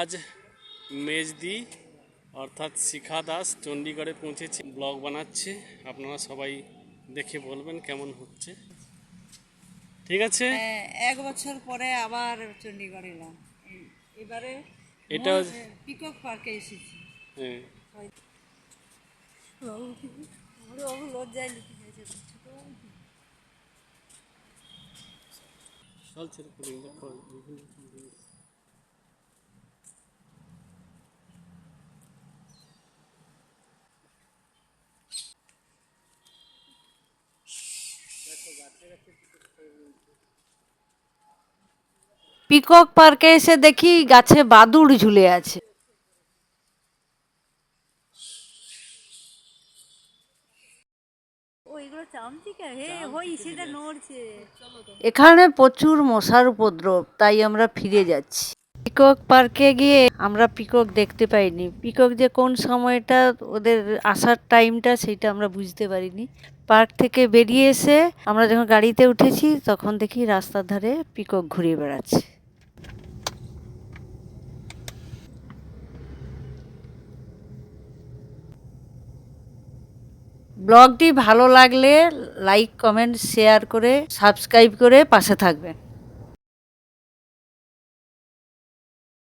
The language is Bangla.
আজ মেজদি অর্থাৎ শিখা দাস চণ্ডীগড়ে পৌঁছেছি। ব্লগ বানাচ্ছে। আপনারা সবাই দেখে বলবেন কেমন হচ্ছে। ঠিক আছে? হ্যাঁ, এক বছর পরে আবার চণ্ডীগড় এলাম। এবারে এটা পিকক পার্কে এসেছি। হ্যাঁ, লজ্জায় লিখে চলছে পিকক পার্কে এসে দেখি গাছে বাদুড় ঝুলে আছে। এখানে প্রচুর মশার উপদ্রব তাই আমরা ফিরে যাচ্ছি। পিকক পার্কে গিয়ে আমরা পিকক দেখতে পাইনি। পিকক যে কোন সময়টা ওদের আসার টাইমটা সেটা আমরা বুঝতে পারিনি। পার্ক থেকে বেরিয়ে এসে আমরা যখন গাড়িতে উঠেছি, তখন দেখি রাস্তার ধারে পিকক ঘুরে বেড়াচ্ছে। ব্লগটি ভালো লাগলে লাইক, কমেন্ট, শেয়ার করে, সাবস্ক্রাইব করে পাশে থাকবেন।